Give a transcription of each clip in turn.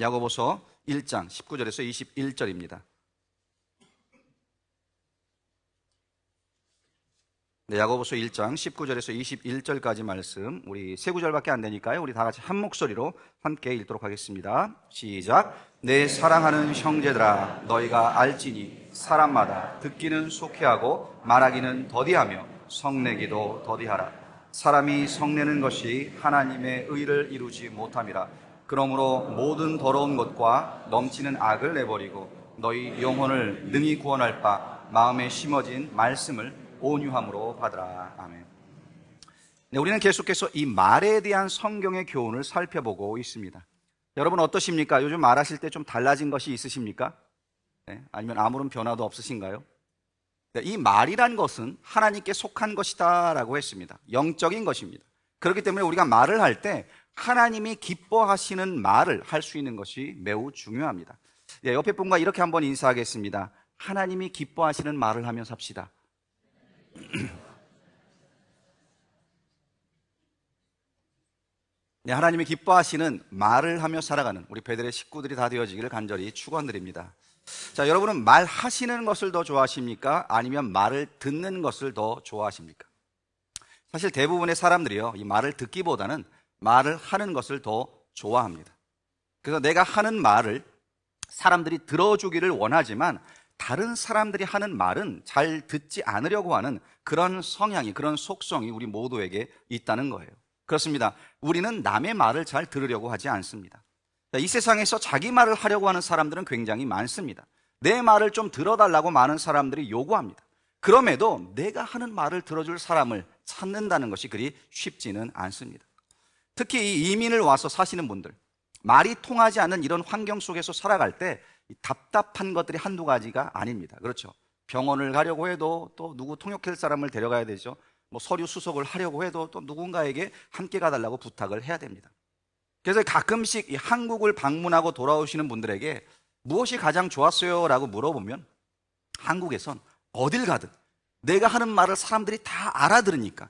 야고보서 1장 19절에서 21절입니다. 네, 야고보서 1장 19절에서 21절까지 말씀 우리 세 구절밖에 안 되니까요. 우리 다 같이 한 목소리로 함께 읽도록 하겠습니다. 시작. 내 사랑하는 형제들아 너희가 알지니 사람마다 듣기는 속해하고 말하기는 더디하며 성내기도 더디하라. 사람이 성내는 것이 하나님의 의를 이루지 못함이라. 그러므로 모든 더러운 것과 넘치는 악을 내버리고 너희 영혼을 능히 구원할 바 마음에 심어진 말씀을 온유함으로 받으라. 아멘. 네, 우리는 계속해서 이 말에 대한 성경의 교훈을 살펴보고 있습니다. 여러분 어떠십니까? 요즘 말하실 때 좀 달라진 것이 있으십니까? 네, 아니면 아무런 변화도 없으신가요? 네, 이 말이란 것은 하나님께 속한 것이다라고 했습니다. 영적인 것입니다. 그렇기 때문에 우리가 말을 할 때 하나님이 기뻐하시는 말을 할 수 있는 것이 매우 중요합니다. 네, 옆에 분과 이렇게 한번 인사하겠습니다. 하나님이 기뻐하시는 말을 하며 삽시다. 네, 하나님이 기뻐하시는 말을 하며 살아가는 우리 배들의 식구들이 다 되어지기를 간절히 축원드립니다. 자, 여러분은 말하시는 것을 더 좋아하십니까? 아니면 말을 듣는 것을 더 좋아하십니까? 사실 대부분의 사람들이요, 이 말을 듣기보다는 말을 하는 것을 더 좋아합니다. 그래서 내가 하는 말을 사람들이 들어주기를 원하지만 다른 사람들이 하는 말은 잘 듣지 않으려고 하는 그런 성향이, 그런 속성이 우리 모두에게 있다는 거예요. 그렇습니다. 우리는 남의 말을 잘 들으려고 하지 않습니다. 이 세상에서 자기 말을 하려고 하는 사람들은 굉장히 많습니다. 내 말을 좀 들어달라고 많은 사람들이 요구합니다. 그럼에도 내가 하는 말을 들어줄 사람을 찾는다는 것이 그리 쉽지는 않습니다. 특히 이 이민을 와서 사시는 분들, 말이 통하지 않는 이런 환경 속에서 살아갈 때 답답한 것들이 한두 가지가 아닙니다. 그렇죠. 병원을 가려고 해도 또 누구 통역할 사람을 데려가야 되죠. 뭐 서류 수속을 하려고 해도 또 누군가에게 함께 가달라고 부탁을 해야 됩니다. 그래서 가끔씩 한국을 방문하고 돌아오시는 분들에게 무엇이 가장 좋았어요? 라고 물어보면 한국에선 어딜 가든 내가 하는 말을 사람들이 다 알아들으니까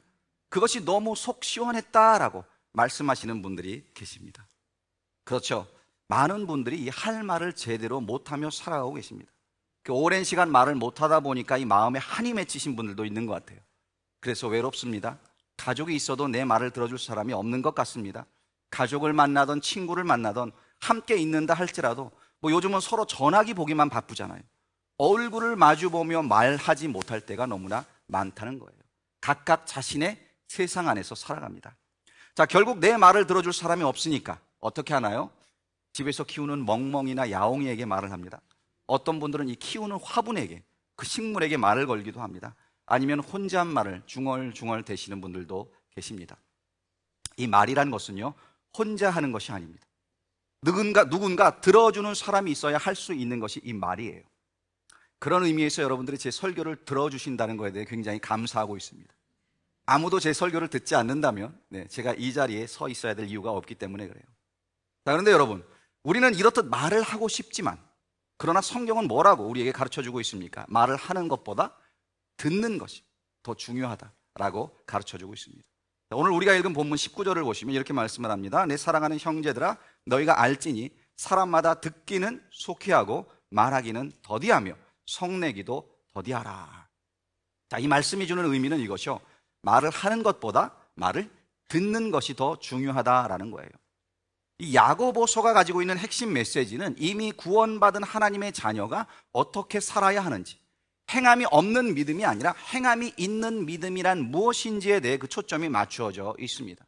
그것이 너무 속 시원했다라고 말씀하시는 분들이 계십니다. 그렇죠. 많은 분들이 이할 말을 제대로 못하며 살아가고 계십니다. 그 오랜 시간 말을 못하다 보니까 이 마음에 한이 맺히신 분들도 있는 것 같아요. 그래서 외롭습니다. 가족이 있어도 내 말을 들어줄 사람이 없는 것 같습니다. 가족을 만나던 친구를 만나던 함께 있는다 할지라도 뭐 요즘은 서로 전화기 보기만 바쁘잖아요. 얼굴을 마주보며 말하지 못할 때가 너무나 많다는 거예요. 각각 자신의 세상 안에서 살아갑니다. 자, 결국 내 말을 들어줄 사람이 없으니까 어떻게 하나요? 집에서 키우는 멍멍이나 야옹이에게 말을 합니다. 어떤 분들은 이 키우는 화분에게 그 식물에게 말을 걸기도 합니다. 아니면 혼잣말을 중얼중얼 대시는 분들도 계십니다. 이 말이란 것은요, 혼자 하는 것이 아닙니다. 누군가, 누군가 들어주는 사람이 있어야 할 수 있는 것이 이 말이에요. 그런 의미에서 여러분들이 제 설교를 들어주신다는 것에 대해 굉장히 감사하고 있습니다. 아무도 제 설교를 듣지 않는다면, 네, 제가 이 자리에 서 있어야 될 이유가 없기 때문에 그래요. 자, 그런데 여러분, 우리는 이렇듯 말을 하고 싶지만 그러나 성경은 뭐라고 우리에게 가르쳐 주고 있습니까? 말을 하는 것보다 듣는 것이 더 중요하다라고 가르쳐 주고 있습니다. 오늘 우리가 읽은 본문 19절을 보시면 이렇게 말씀을 합니다. 내 사랑하는 형제들아 너희가 알지니 사람마다 듣기는 속히하고 말하기는 더디하며 성내기도 더디하라. 자, 이 말씀이 주는 의미는 이것이요. 말을 하는 것보다 말을 듣는 것이 더 중요하다라는 거예요. 이 야고보서가 가지고 있는 핵심 메시지는 이미 구원받은 하나님의 자녀가 어떻게 살아야 하는지 행함이 없는 믿음이 아니라 행함이 있는 믿음이란 무엇인지에 대해 그 초점이 맞추어져 있습니다.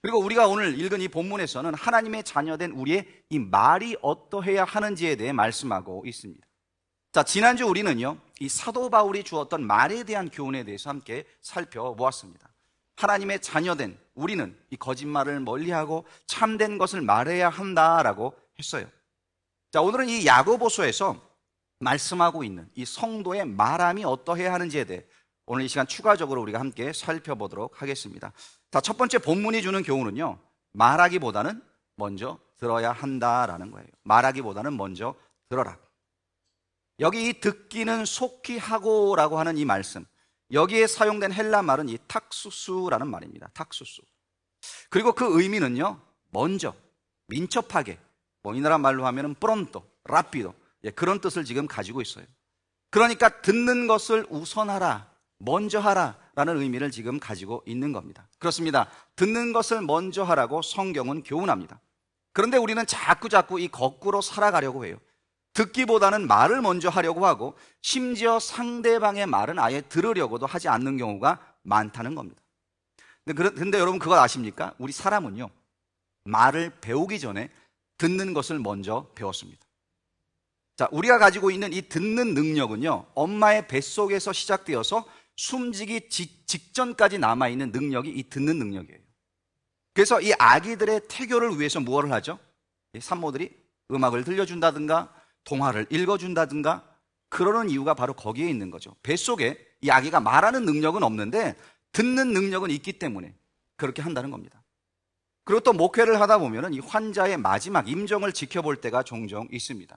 그리고 우리가 오늘 읽은 이 본문에서는 하나님의 자녀된 우리의 이 말이 어떠해야 하는지에 대해 말씀하고 있습니다. 자, 지난주 우리는요, 이 사도 바울이 주었던 말에 대한 교훈에 대해서 함께 살펴보았습니다. 하나님의 자녀된 우리는 이 거짓말을 멀리하고 참된 것을 말해야 한다라고 했어요. 자, 오늘은 이 야고보서에서 말씀하고 있는 이 성도의 말함이 어떠해야 하는지에 대해 오늘 이 시간 추가적으로 우리가 함께 살펴보도록 하겠습니다. 자, 첫 번째 본문이 주는 교훈은요. 말하기보다는 먼저 들어야 한다라는 거예요. 말하기보다는 먼저 들어라. 여기 이 듣기는 속히 하고라고 하는 이 말씀. 여기에 사용된 헬라 말은 이 탁수수라는 말입니다. 탁수수. 그리고 그 의미는요, 먼저, 민첩하게, 뭐 이 나라 말로 하면은 프론토, 라피도 예, 그런 뜻을 지금 가지고 있어요. 그러니까 듣는 것을 우선하라, 먼저 하라라는 의미를 지금 가지고 있는 겁니다. 그렇습니다. 듣는 것을 먼저 하라고 성경은 교훈합니다. 그런데 우리는 자꾸 자꾸 이 거꾸로 살아가려고 해요. 듣기보다는 말을 먼저 하려고 하고 심지어 상대방의 말은 아예 들으려고도 하지 않는 경우가 많다는 겁니다. 근데, 근데 여러분 그거 아십니까? 우리 사람은요, 말을 배우기 전에 듣는 것을 먼저 배웠습니다. 자, 우리가 가지고 있는 이 듣는 능력은요, 엄마의 뱃속에서 시작되어서 숨지기 지- 직전까지 남아있는 능력이 이 듣는 능력이에요. 그래서 이 아기들의 태교를 위해서 무엇을 하죠? 이 산모들이 음악을 들려준다든가, 동화를 읽어준다든가, 그러는 이유가 바로 거기에 있는 거죠. 뱃속에 이 아기가 말하는 능력은 없는데, 듣는 능력은 있기 때문에 그렇게 한다는 겁니다. 그리고 또 목회를 하다 보면은 이 환자의 마지막 임종을 지켜볼 때가 종종 있습니다.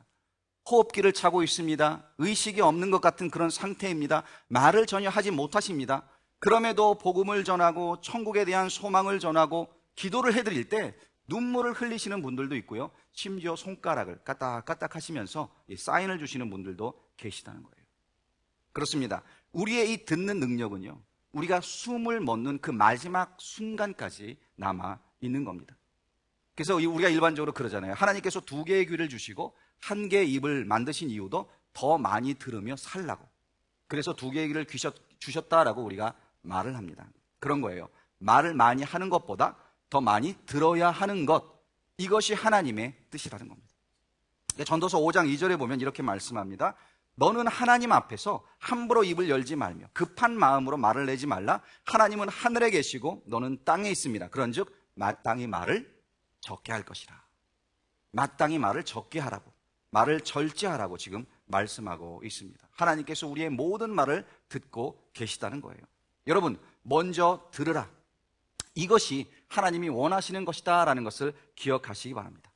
호흡기를 차고 있습니다. 의식이 없는 것 같은 그런 상태입니다. 말을 전혀 하지 못하십니다. 그럼에도 복음을 전하고 천국에 대한 소망을 전하고 기도를 해드릴 때 눈물을 흘리시는 분들도 있고요. 심지어 손가락을 까딱까딱 하시면서 이 사인을 주시는 분들도 계시다는 거예요. 그렇습니다. 우리의 이 듣는 능력은요. 우리가 숨을 멎는 그 마지막 순간까지 남아 있는 겁니다. 그래서 이- 우리가 일반적으로 그러잖아요. 하나님께서 두 개의 귀를 주시고 한 개의 입을 만드신 이유도 더 많이 들으며 살라고. 그래서 두 개의 귀를 주셨다라고 우리가 말을 합니다. 그런 거예요. 말을 많이 하는 것보다 더 많이 들어야 하는 것. 이것이 하나님의 뜻이라는 겁니다. 전도서 5장 2절에 보면 이렇게 말씀합니다. 너는 하나님 앞에서 함부로 입을 열지 말며 급한 마음으로 말을 내지 말라. 하나님은 하늘에 계시고 너는 땅에 있습니다. 그런즉 마땅히 말을 적게 할 것이라. 마땅히 말을 적게 하라고. 말을 절제하라고 지금 말씀하고 있습니다. 하나님께서 우리의 모든 말을 듣고 계시다는 거예요. 여러분, 먼저 들으라. 이것이 하나님이 원하시는 것이다라는 것을 기억하시기 바랍니다.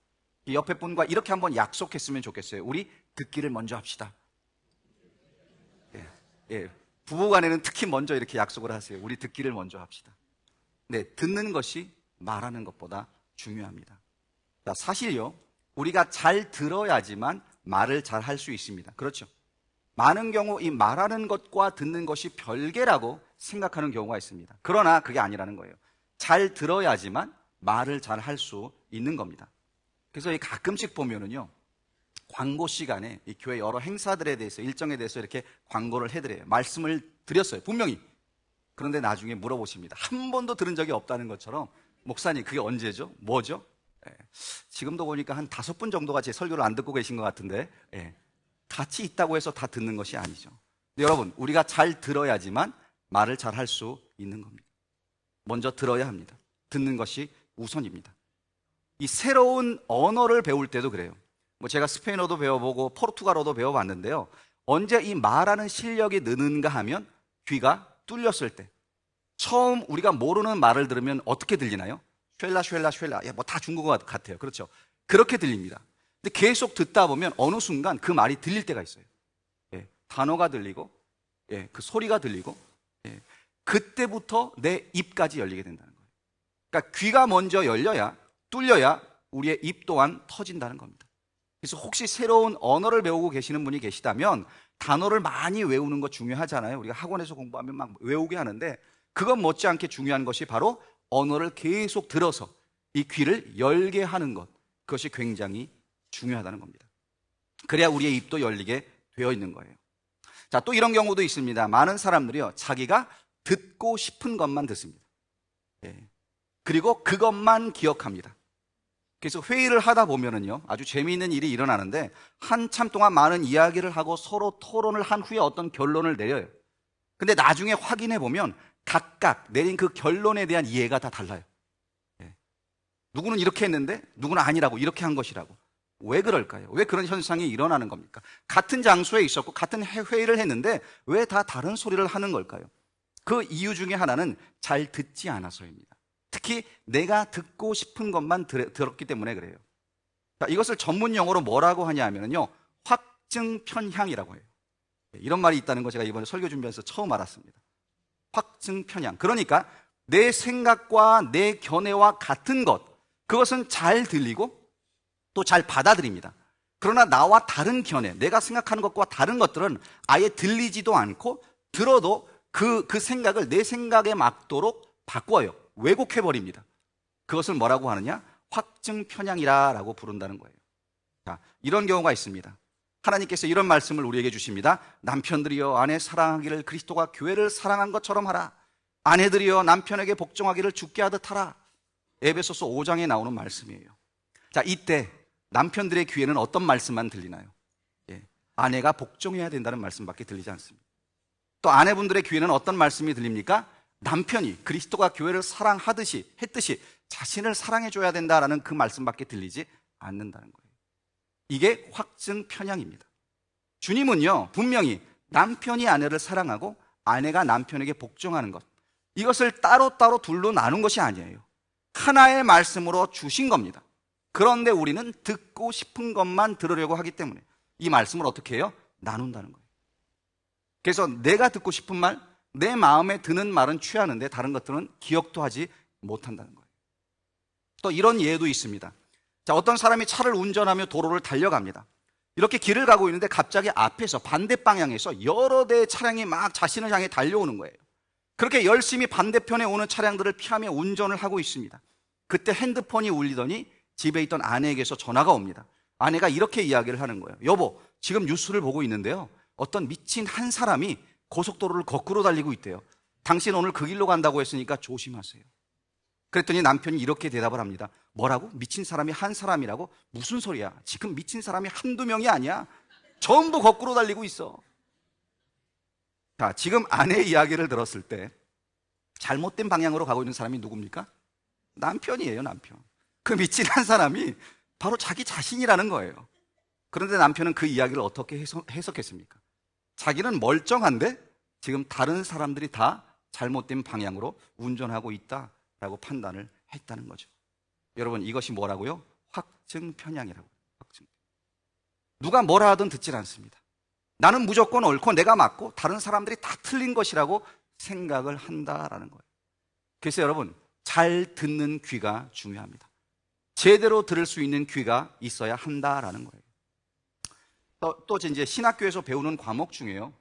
이 옆에 분과 이렇게 한번 약속했으면 좋겠어요. 우리 듣기를 먼저 합시다. 예, 예. 부부간에는 특히 먼저 이렇게 약속을 하세요. 우리 듣기를 먼저 합시다. 네, 듣는 것이 말하는 것보다 중요합니다. 자, 사실요, 우리가 잘 들어야지만 말을 잘 할 수 있습니다. 그렇죠? 많은 경우 이 말하는 것과 듣는 것이 별개라고 생각하는 경우가 있습니다. 그러나 그게 아니라는 거예요. 잘 들어야지만 말을 잘 할 수 있는 겁니다. 그래서 이 가끔씩 보면은요, 광고 시간에 이 교회 여러 행사들에 대해서 일정에 대해서 이렇게 광고를 해드려요. 말씀을 드렸어요. 분명히. 그런데 나중에 물어보십니다. 한 번도 들은 적이 없다는 것처럼 목사님 그게 언제죠? 뭐죠? 예. 지금도 보니까 한 다섯 분 정도가 제 설교를 안 듣고 계신 것 같은데 예. 같이 있다고 해서 다 듣는 것이 아니죠. 근데 여러분 우리가 잘 들어야지만 말을 잘 할 수 있는 겁니다. 먼저 들어야 합니다. 듣는 것이 우선입니다. 이 새로운 언어를 배울 때도 그래요. 뭐 제가 스페인어도 배워보고 포르투갈어도 배워봤는데요. 언제 이 말하는 실력이 느는가 하면 귀가 뚫렸을 때. 처음 우리가 모르는 말을 들으면 어떻게 들리나요? 쉘라 쉘라 쉘라. 야, 뭐 다 중국어 같아요. 그렇죠? 그렇게 들립니다. 근데 계속 듣다 보면 어느 순간 그 말이 들릴 때가 있어요. 예, 단어가 들리고, 예, 그 소리가 들리고, 예, 그때부터 내 입까지 열리게 된다는 거예요. 그러니까 귀가 먼저 열려야, 뚫려야 우리의 입 또한 터진다는 겁니다. 그래서 혹시 새로운 언어를 배우고 계시는 분이 계시다면 단어를 많이 외우는 거 중요하잖아요. 우리가 학원에서 공부하면 막 외우게 하는데 그건 못지않게 중요한 것이 바로 언어를 계속 들어서 이 귀를 열게 하는 것. 그것이 굉장히 중요하다는 겁니다. 그래야 우리의 입도 열리게 되어 있는 거예요. 자, 또 이런 경우도 있습니다. 많은 사람들이요, 자기가 듣고 싶은 것만 듣습니다. 예. 그리고 그것만 기억합니다. 그래서 회의를 하다 보면은요, 아주 재미있는 일이 일어나는데, 한참 동안 많은 이야기를 하고 서로 토론을 한 후에 어떤 결론을 내려요. 근데 나중에 확인해 보면, 각각 내린 그 결론에 대한 이해가 다 달라요. 예. 누구는 이렇게 했는데, 누구는 아니라고, 이렇게 한 것이라고. 왜 그럴까요? 왜 그런 현상이 일어나는 겁니까? 같은 장소에 있었고, 같은 회의를 했는데, 왜 다 다른 소리를 하는 걸까요? 그 이유 중에 하나는 잘 듣지 않아서입니다. 특히 내가 듣고 싶은 것만 들, 들었기 때문에 그래요. 자, 이것을 전문 용어로 뭐라고 하냐 하면요. 확증 편향이라고 해요. 예, 이런 말이 있다는 거 제가 이번에 설교 준비해서 처음 알았습니다. 확증 편향. 그러니까 내 생각과 내 견해와 같은 것, 그것은 잘 들리고 또 잘 받아들입니다. 그러나 나와 다른 견해, 내가 생각하는 것과 다른 것들은 아예 들리지도 않고 들어도 그, 그 생각을 내 생각에 맞도록 바꿔요. 왜곡해버립니다. 그것을 뭐라고 하느냐? 확증 편향이라라고 부른다는 거예요. 자, 이런 경우가 있습니다. 하나님께서 이런 말씀을 우리에게 주십니다. 남편들이여 아내 사랑하기를 그리스도가 교회를 사랑한 것처럼 하라. 아내들이여 남편에게 복종하기를 죽게 하듯 하라. 에베소서 5장에 나오는 말씀이에요. 자, 이때 남편들의 귀에는 어떤 말씀만 들리나요? 예, 아내가 복종해야 된다는 말씀밖에 들리지 않습니다. 또 아내분들의 귀에는 어떤 말씀이 들립니까? 남편이 그리스도가 교회를 사랑하듯이 했듯이 자신을 사랑해 줘야 된다라는 그 말씀밖에 들리지 않는다는 거예요. 이게 확증 편향입니다. 주님은요, 분명히 남편이 아내를 사랑하고 아내가 남편에게 복종하는 것. 이것을 따로따로 둘로 나눈 것이 아니에요. 하나의 말씀으로 주신 겁니다. 그런데 우리는 듣고 싶은 것만 들으려고 하기 때문에 이 말씀을 어떻게 해요? 나눈다는 거예요. 그래서 내가 듣고 싶은 말, 내 마음에 드는 말은 취하는데 다른 것들은 기억도 하지 못한다는 거예요. 또 이런 예도 있습니다. 자, 어떤 사람이 차를 운전하며 도로를 달려갑니다. 이렇게 길을 가고 있는데 갑자기 앞에서 반대 방향에서 여러 대의 차량이 막 자신을 향해 달려오는 거예요. 그렇게 열심히 반대편에 오는 차량들을 피하며 운전을 하고 있습니다. 그때 핸드폰이 울리더니 집에 있던 아내에게서 전화가 옵니다. 아내가 이렇게 이야기를 하는 거예요. 여보, 지금 뉴스를 보고 있는데요. 어떤 미친 한 사람이 고속도로를 거꾸로 달리고 있대요. 당신 오늘 그 길로 간다고 했으니까 조심하세요. 그랬더니 남편이 이렇게 대답을 합니다. 뭐라고? 미친 사람이 한 사람이라고? 무슨 소리야? 지금 미친 사람이 한두 명이 아니야. 전부 거꾸로 달리고 있어. 자, 지금 아내의 이야기를 들었을 때 잘못된 방향으로 가고 있는 사람이 누굽니까? 남편이에요, 남편. 그 미친 한 사람이 바로 자기 자신이라는 거예요. 그런데 남편은 그 이야기를 어떻게 해석, 해석했습니까? 자기는 멀쩡한데 지금 다른 사람들이 다 잘못된 방향으로 운전하고 있다라고 판단을 했다는 거죠. 여러분 이것이 뭐라고요? 확증 편향이라고. 확증. 누가 뭐라 하든 듣질 않습니다. 나는 무조건 옳고 내가 맞고 다른 사람들이 다 틀린 것이라고 생각을 한다라는 거예요. 그래서 여러분 잘 듣는 귀가 중요합니다. 제대로 들을 수 있는 귀가 있어야 한다라는 거예요. 또, 또 이제 신학교에서 배우는 과목 중에요.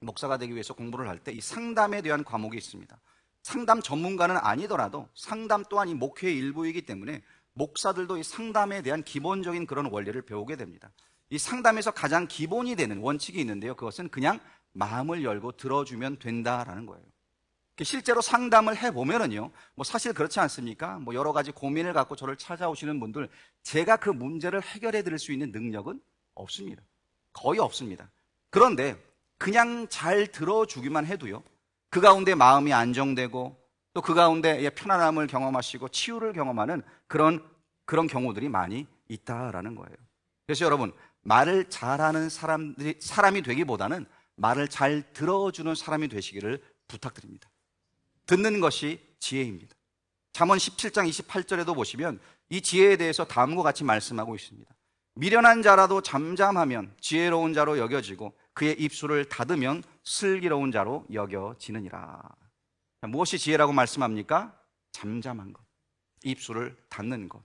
목사가 되기 위해서 공부를 할 때 이 상담에 대한 과목이 있습니다. 상담 전문가는 아니더라도 상담 또한 이 목회의 일부이기 때문에 목사들도 이 상담에 대한 기본적인 그런 원리를 배우게 됩니다. 이 상담에서 가장 기본이 되는 원칙이 있는데요. 그것은 그냥 마음을 열고 들어주면 된다라는 거예요. 실제로 상담을 해보면은요, 뭐 사실 그렇지 않습니까? 뭐 여러 가지 고민을 갖고 저를 찾아오시는 분들, 제가 그 문제를 해결해 드릴 수 있는 능력은 없습니다. 거의 없습니다. 그런데 그냥 잘 들어주기만 해도요, 그 가운데 마음이 안정되고 또 그 가운데 편안함을 경험하시고 치유를 경험하는 그런, 그런 경우들이 많이 있다라는 거예요. 그래서 여러분, 말을 잘하는 사람들이, 사람이 되기보다는 말을 잘 들어주는 사람이 되시기를 부탁드립니다. 듣는 것이 지혜입니다. 잠언 17장 28절에도 보시면 이 지혜에 대해서 다음과 같이 말씀하고 있습니다. 미련한 자라도 잠잠하면 지혜로운 자로 여겨지고 그의 입술을 닫으면 슬기로운 자로 여겨지느니라. 무엇이 지혜라고 말씀합니까? 잠잠한 것. 입술을 닫는 것.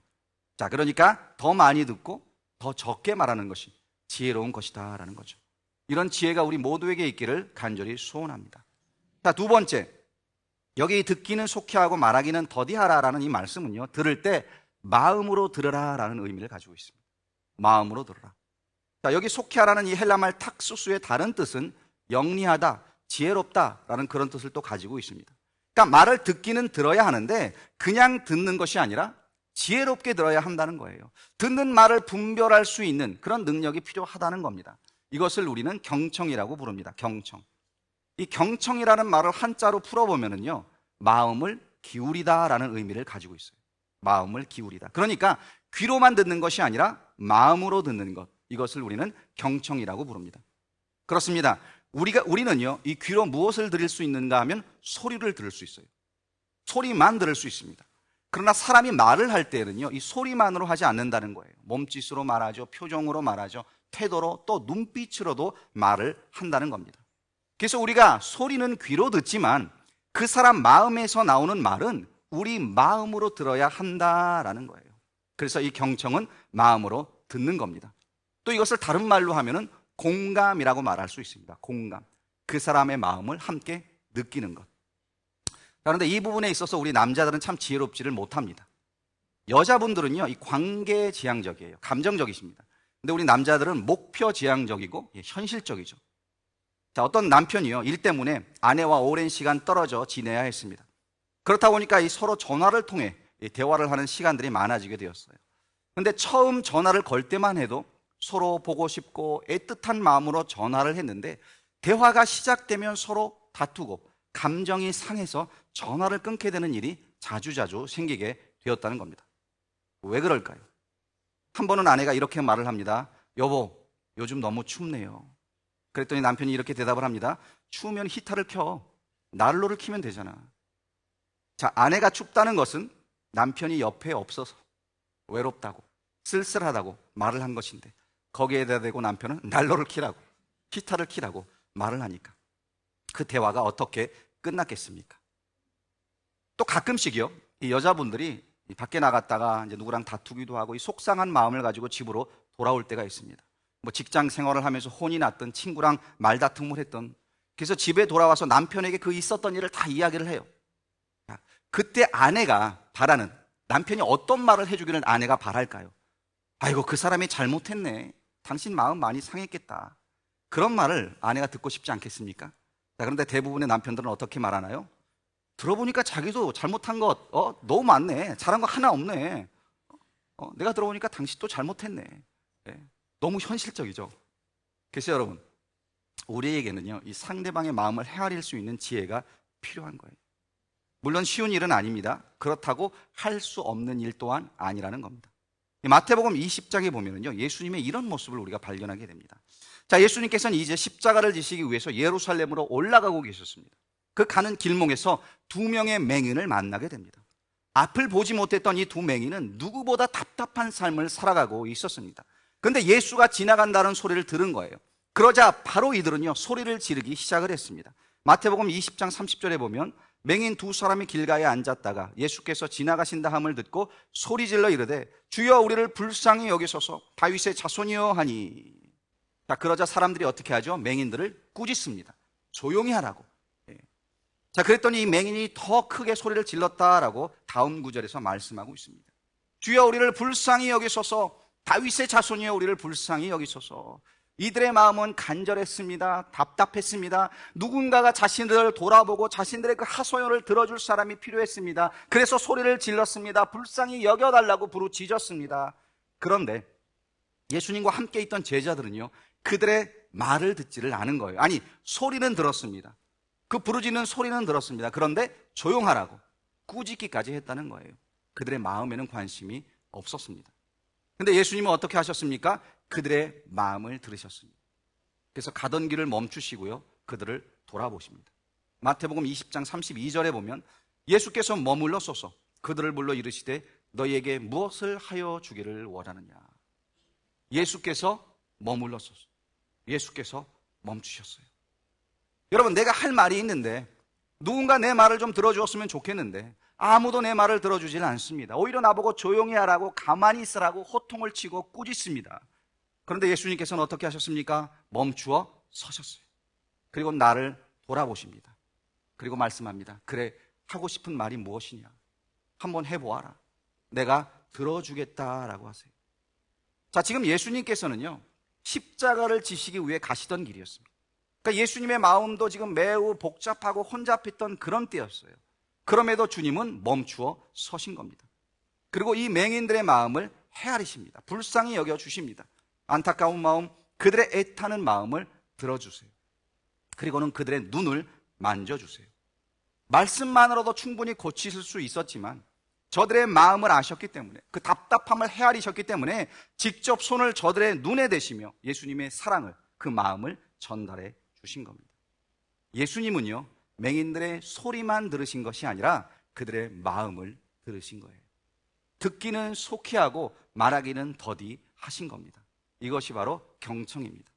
자, 그러니까 더 많이 듣고 더 적게 말하는 것이 지혜로운 것이다 라는 거죠. 이런 지혜가 우리 모두에게 있기를 간절히 소원합니다. 자, 두 번째. 여기 듣기는 속히 하고 말하기는 더디하라 라는 이 말씀은요. 들을 때 마음으로 들으라 라는 의미를 가지고 있습니다. 마음으로 들으라. 자, 여기 속히하라는 이 헬라말 탁수수의 다른 뜻은 영리하다, 지혜롭다라는 그런 뜻을 또 가지고 있습니다. 그러니까 말을 듣기는 들어야 하는데 그냥 듣는 것이 아니라 지혜롭게 들어야 한다는 거예요. 듣는 말을 분별할 수 있는 그런 능력이 필요하다는 겁니다. 이것을 우리는 경청이라고 부릅니다. 경청. 이 경청이라는 말을 한자로 풀어보면은요, 마음을 기울이다라는 의미를 가지고 있어요. 마음을 기울이다. 그러니까 귀로만 듣는 것이 아니라 마음으로 듣는 것. 이것을 우리는 경청이라고 부릅니다. 그렇습니다. 우리가, 우리는요, 이 귀로 무엇을 들을 수 있는가 하면 소리를 들을 수 있어요. 소리만 들을 수 있습니다. 그러나 사람이 말을 할 때는요, 이 소리만으로 하지 않는다는 거예요. 몸짓으로 말하죠. 표정으로 말하죠. 태도로 또 눈빛으로도 말을 한다는 겁니다. 그래서 우리가 소리는 귀로 듣지만 그 사람 마음에서 나오는 말은 우리 마음으로 들어야 한다라는 거예요. 그래서 이 경청은 마음으로 듣는 겁니다. 또 이것을 다른 말로 하면은 공감이라고 말할 수 있습니다. 공감. 그 사람의 마음을 함께 느끼는 것. 그런데 이 부분에 있어서 우리 남자들은 참 지혜롭지를 못합니다. 여자분들은요, 이 관계 지향적이에요. 감정적이십니다. 근데 우리 남자들은 목표 지향적이고 예, 현실적이죠. 자, 어떤 남편이요, 일 때문에 아내와 오랜 시간 떨어져 지내야 했습니다. 그렇다 보니까 이 서로 전화를 통해 대화를 하는 시간들이 많아지게 되었어요. 근데 처음 전화를 걸 때만 해도 서로 보고 싶고 애틋한 마음으로 전화를 했는데 대화가 시작되면 서로 다투고 감정이 상해서 전화를 끊게 되는 일이 자주자주 생기게 되었다는 겁니다. 왜 그럴까요? 한 번은 아내가 이렇게 말을 합니다. 여보, 요즘 너무 춥네요. 그랬더니 남편이 이렇게 대답을 합니다. 추우면 히터를 켜. 난로를 키면 되잖아. 자, 아내가 춥다는 것은 남편이 옆에 없어서 외롭다고, 쓸쓸하다고 말을 한 것인데 거기에다 대고 남편은 난로를 키라고, 히터를 키라고 말을 하니까 그 대화가 어떻게 끝났겠습니까? 또 가끔씩이요, 이 여자분들이 밖에 나갔다가 이제 누구랑 다투기도 하고 이 속상한 마음을 가지고 집으로 돌아올 때가 있습니다. 뭐 직장 생활을 하면서 혼이 났던 친구랑 말다툼을 했던 그래서 집에 돌아와서 남편에게 그 있었던 일을 다 이야기를 해요. 그때 아내가 바라는 남편이 어떤 말을 해주기를 아내가 바랄까요? 아이고 그 사람이 잘못했네. 당신 마음 많이 상했겠다. 그런 말을 아내가 듣고 싶지 않겠습니까? 자, 그런데 대부분의 남편들은 어떻게 말하나요? 들어보니까 자기도 잘못한 것, 어, 너무 많네. 잘한 거 하나 없네. 어, 내가 들어보니까 당신도 잘못했네. 네. 너무 현실적이죠. 그래서 여러분, 우리에게는요, 이 상대방의 마음을 헤아릴 수 있는 지혜가 필요한 거예요. 물론 쉬운 일은 아닙니다. 그렇다고 할 수 없는 일 또한 아니라는 겁니다. 마태복음 20장에 보면은요, 예수님의 이런 모습을 우리가 발견하게 됩니다. 자, 예수님께서는 이제 십자가를 지시기 위해서 예루살렘으로 올라가고 계셨습니다. 그 가는 길목에서 두 명의 맹인을 만나게 됩니다. 앞을 보지 못했던 이 두 맹인은 누구보다 답답한 삶을 살아가고 있었습니다. 근데 예수가 지나간다는 소리를 들은 거예요. 그러자 바로 이들은요, 소리를 지르기 시작을 했습니다. 마태복음 20장 30절에 보면 맹인 두 사람이 길가에 앉았다가 예수께서 지나가신다 함을 듣고 소리질러 이르되 주여 우리를 불쌍히 여기소서 다윗의 자손이여 하니 자 그러자 사람들이 어떻게 하죠? 맹인들을 꾸짖습니다. 조용히 하라고. 예. 자 그랬더니 이 맹인이 더 크게 소리를 질렀다라고 다음 구절에서 말씀하고 있습니다. 주여 우리를 불쌍히 여기소서 다윗의 자손이여 우리를 불쌍히 여기소서 이들의 마음은 간절했습니다. 답답했습니다. 누군가가 자신들을 돌아보고 자신들의 그 하소연을 들어줄 사람이 필요했습니다. 그래서 소리를 질렀습니다. 불쌍히 여겨달라고 부르짖었습니다. 그런데 예수님과 함께 있던 제자들은요, 그들의 말을 듣지를 않은 거예요. 아니, 소리는 들었습니다. 그 부르짖는 소리는 들었습니다. 그런데 조용하라고 꾸짖기까지 했다는 거예요. 그들의 마음에는 관심이 없었습니다. 근데 예수님은 어떻게 하셨습니까? 그들의 마음을 들으셨습니다. 그래서 가던 길을 멈추시고요. 그들을 돌아보십니다. 마태복음 20장 32절에 보면 예수께서 머물러소서 그들을 불러 이르시되 너희에게 무엇을 하여 주기를 원하느냐. 예수께서 머물러소서. 예수께서 멈추셨어요. 여러분, 내가 할 말이 있는데 누군가 내 말을 좀 들어주었으면 좋겠는데 아무도 내 말을 들어주지는 않습니다. 오히려 나보고 조용히 하라고 가만히 있으라고 호통을 치고 꾸짖습니다. 그런데 예수님께서는 어떻게 하셨습니까? 멈추어 서셨어요. 그리고 나를 돌아보십니다. 그리고 말씀합니다. 그래, 하고 싶은 말이 무엇이냐? 한번 해보아라. 내가 들어주겠다라고 하세요. 자, 지금 예수님께서는요, 십자가를 지시기 위해 가시던 길이었습니다. 그러니까 예수님의 마음도 지금 매우 복잡하고 혼잡했던 그런 때였어요. 그럼에도 주님은 멈추어 서신 겁니다. 그리고 이 맹인들의 마음을 헤아리십니다. 불쌍히 여겨 주십니다. 안타까운 마음, 그들의 애타는 마음을 들어주세요. 그리고는 그들의 눈을 만져주세요. 말씀만으로도 충분히 고치실 수 있었지만 저들의 마음을 아셨기 때문에 그 답답함을 헤아리셨기 때문에 직접 손을 저들의 눈에 대시며 예수님의 사랑을 그 마음을 전달해 주신 겁니다. 예수님은요 맹인들의 소리만 들으신 것이 아니라 그들의 마음을 들으신 거예요. 듣기는 속히 하고 말하기는 더디 하신 겁니다. 이것이 바로 경청입니다.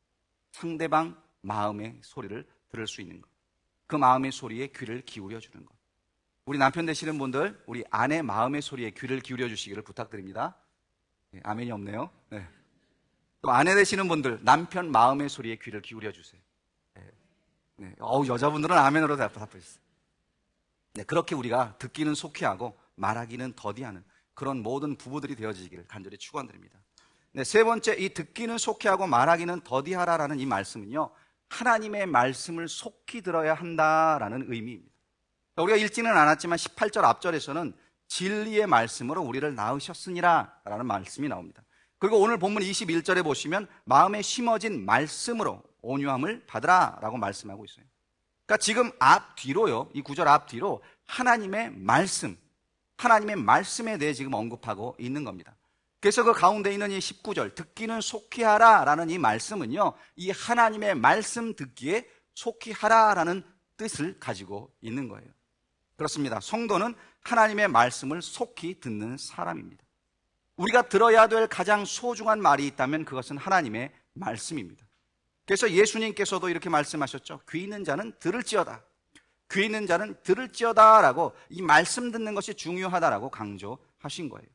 상대방 마음의 소리를 들을 수 있는 것. 그 마음의 소리에 귀를 기울여 주는 것. 우리 남편 되시는 분들, 우리 아내 마음의 소리에 귀를 기울여 주시기를 부탁드립니다. 네, 아멘이 없네요. 네. 또 아내 되시는 분들 남편 마음의 소리에 귀를 기울여 주세요. 네. 네. 어우 여자분들은 아멘으로 답하셨어요. 네, 그렇게 우리가 듣기는 속히 하고 말하기는 더디하는 그런 모든 부부들이 되어지기를 간절히 축원드립니다. 네, 세 번째 이 듣기는 속히 하고 말하기는 더디하라라는 이 말씀은요. 하나님의 말씀을 속히 들어야 한다라는 의미입니다. 우리가 읽지는 않았지만 18절 앞절에서는 진리의 말씀으로 우리를 낳으셨으니라 라는 말씀이 나옵니다. 그리고 오늘 본문 21절에 보시면 마음에 심어진 말씀으로 온유함을 받으라 라고 말씀하고 있어요. 그러니까 지금 앞 뒤로요, 이 구절 앞 뒤로 하나님의 말씀, 하나님의 말씀에 대해 지금 언급하고 있는 겁니다. 그래서 그 가운데 있는 이 19절, 듣기는 속히 하라 라는 이 말씀은요, 이 하나님의 말씀 듣기에 속히 하라 라는 뜻을 가지고 있는 거예요. 그렇습니다. 성도는 하나님의 말씀을 속히 듣는 사람입니다. 우리가 들어야 될 가장 소중한 말이 있다면 그것은 하나님의 말씀입니다. 그래서 예수님께서도 이렇게 말씀하셨죠. 귀 있는 자는 들을지어다. 귀 있는 자는 들을지어다라고 이 말씀 듣는 것이 중요하다라고 강조하신 거예요.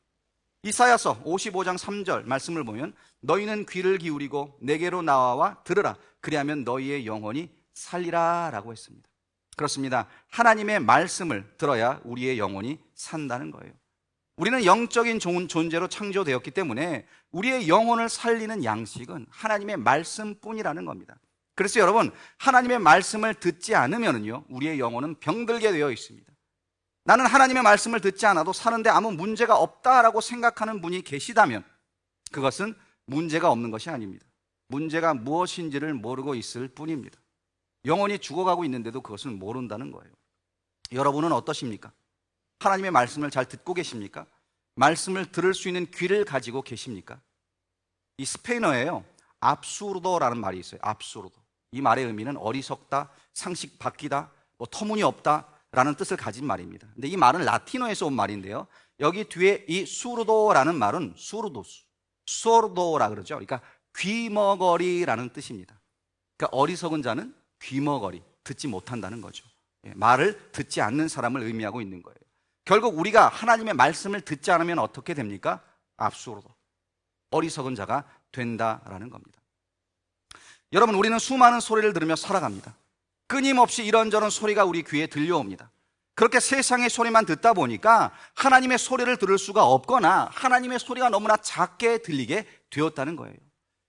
이사야서 55장 3절 말씀을 보면 너희는 귀를 기울이고 내게로 나와와 들으라. 그리하면 너희의 영혼이 살리라라고 했습니다. 그렇습니다. 하나님의 말씀을 들어야 우리의 영혼이 산다는 거예요. 우리는 영적인 존재로 창조되었기 때문에 우리의 영혼을 살리는 양식은 하나님의 말씀뿐이라는 겁니다. 그래서 여러분, 하나님의 말씀을 듣지 않으면요, 우리의 영혼은 병들게 되어 있습니다. 나는 하나님의 말씀을 듣지 않아도 사는데 아무 문제가 없다라고 생각하는 분이 계시다면 그것은 문제가 없는 것이 아닙니다. 문제가 무엇인지를 모르고 있을 뿐입니다. 영혼이 죽어가고 있는데도 그것을 모른다는 거예요. 여러분은 어떠십니까? 하나님의 말씀을 잘 듣고 계십니까? 말씀을 들을 수 있는 귀를 가지고 계십니까? 이 스페인어예요. 압수르도라는 말이 있어요. 압수르도. 이 말의 의미는 어리석다, 상식 바뀌다, 뭐 터무니없다 라는 뜻을 가진 말입니다. 근데 이 말은 라틴어에서 온 말인데요. 여기 뒤에 이 수르도라는 말은 수르도스, 수르도라 그러죠. 그러니까 귀머거리라는 뜻입니다. 그러니까 어리석은 자는 귀머거리, 듣지 못한다는 거죠. 예, 말을 듣지 않는 사람을 의미하고 있는 거예요. 결국 우리가 하나님의 말씀을 듣지 않으면 어떻게 됩니까? 압수로도 어리석은 자가 된다라는 겁니다. 여러분, 우리는 수많은 소리를 들으며 살아갑니다. 끊임없이 이런저런 소리가 우리 귀에 들려옵니다. 그렇게 세상의 소리만 듣다 보니까 하나님의 소리를 들을 수가 없거나 하나님의 소리가 너무나 작게 들리게 되었다는 거예요.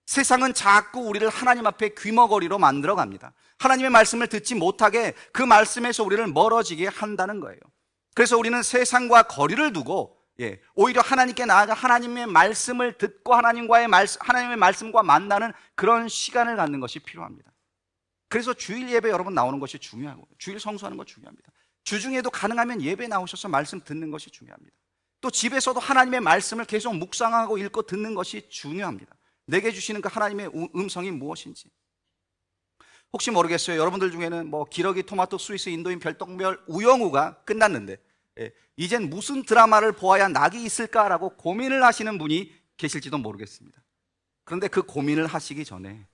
세상은 자꾸 우리를 하나님 앞에 귀머거리로 만들어 갑니다. 하나님의 말씀을 듣지 못하게 그 말씀에서 우리를 멀어지게 한다는 거예요. 그래서 우리는 세상과 거리를 두고 예, 오히려 하나님께 나아가 하나님의 말씀을 듣고 하나님과의 말씀, 하나님의 말씀과 만나는 그런 시간을 갖는 것이 필요합니다. 그래서 주일 예배 여러분 나오는 것이 중요하고 주일 성수하는 것 중요합니다. 주중에도 가능하면 예배 나오셔서 말씀 듣는 것이 중요합니다. 또 집에서도 하나님의 말씀을 계속 묵상하고 읽고 듣는 것이 중요합니다. 내게 주시는 그 하나님의 음성이 무엇인지. 혹시 모르겠어요. 여러분들 중에는 뭐 기러기, 토마토, 스위스, 인도인, 별똥별, 우영우가 끝났는데 예, 이젠 무슨 드라마를 보아야 낙이 있을까라고 고민을 하시는 분이 계실지도 모르겠습니다. 그런데 그 고민을 하시기 전에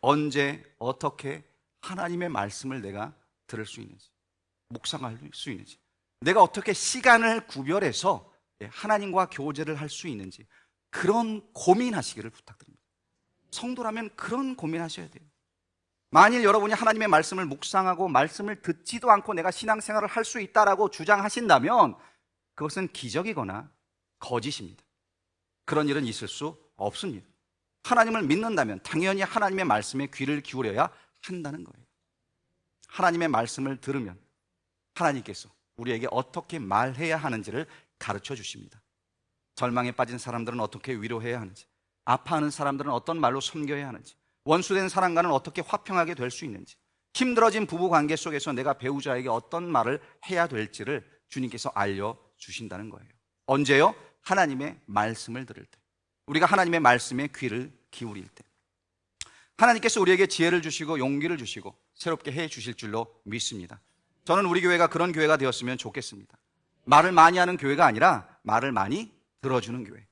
언제 어떻게 하나님의 말씀을 내가 들을 수 있는지 묵상할 수 있는지 내가 어떻게 시간을 구별해서 예, 하나님과 교제를 할 수 있는지 그런 고민하시기를 부탁드립니다. 성도라면 그런 고민하셔야 돼요. 만일 여러분이 하나님의 말씀을 묵상하고 말씀을 듣지도 않고 내가 신앙생활을 할 수 있다라고 주장하신다면 그것은 기적이거나 거짓입니다. 그런 일은 있을 수 없습니다. 하나님을 믿는다면 당연히 하나님의 말씀에 귀를 기울여야 한다는 거예요. 하나님의 말씀을 들으면 하나님께서 우리에게 어떻게 말해야 하는지를 가르쳐 주십니다. 절망에 빠진 사람들은 어떻게 위로해야 하는지, 아파하는 사람들은 어떤 말로 섬겨야 하는지, 원수된 사람과는 어떻게 화평하게 될 수 있는지, 힘들어진 부부 관계 속에서 내가 배우자에게 어떤 말을 해야 될지를 주님께서 알려 주신다는 거예요. 언제요? 하나님의 말씀을 들을 때. 우리가 하나님의 말씀에 귀를 기울일 때. 하나님께서 우리에게 지혜를 주시고 용기를 주시고 새롭게 해 주실 줄로 믿습니다. 저는 우리 교회가 그런 교회가 되었으면 좋겠습니다. 말을 많이 하는 교회가 아니라 말을 많이 들어주는 교회.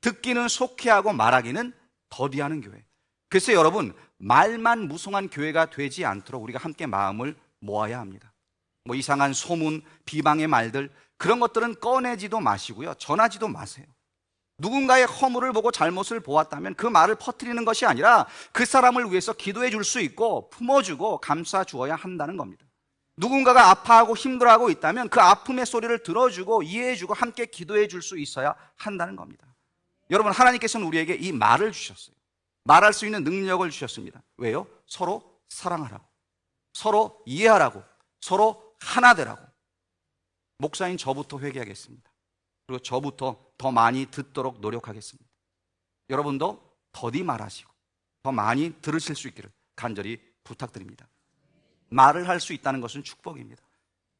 듣기는 속히 하고 말하기는 더디하는 교회. 그래서 여러분, 말만 무성한 교회가 되지 않도록 우리가 함께 마음을 모아야 합니다. 뭐 이상한 소문, 비방의 말들, 그런 것들은 꺼내지도 마시고요. 전하지도 마세요. 누군가의 허물을 보고 잘못을 보았다면 그 말을 퍼뜨리는 것이 아니라 그 사람을 위해서 기도해 줄 수 있고 품어주고 감싸 주어야 한다는 겁니다. 누군가가 아파하고 힘들어하고 있다면 그 아픔의 소리를 들어주고 이해해주고 함께 기도해 줄 수 있어야 한다는 겁니다. 여러분, 하나님께서는 우리에게 이 말을 주셨어요. 말할 수 있는 능력을 주셨습니다. 왜요? 서로 사랑하라고. 서로 이해하라고. 서로 하나 되라고. 목사인 저부터 회개하겠습니다. 그리고 저부터 더 많이 듣도록 노력하겠습니다. 여러분도 더디 말하시고 더 많이 들으실 수 있기를 간절히 부탁드립니다. 말을 할 수 있다는 것은 축복입니다.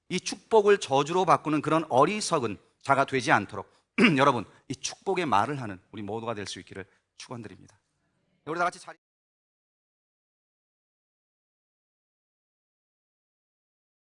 이 축복을 저주로 바꾸는 그런 어리석은 자가 되지 않도록 여러분 이 축복의 말을 하는 우리 모두가 될 수 있기를 축원드립니다. 우리 다 같이 자리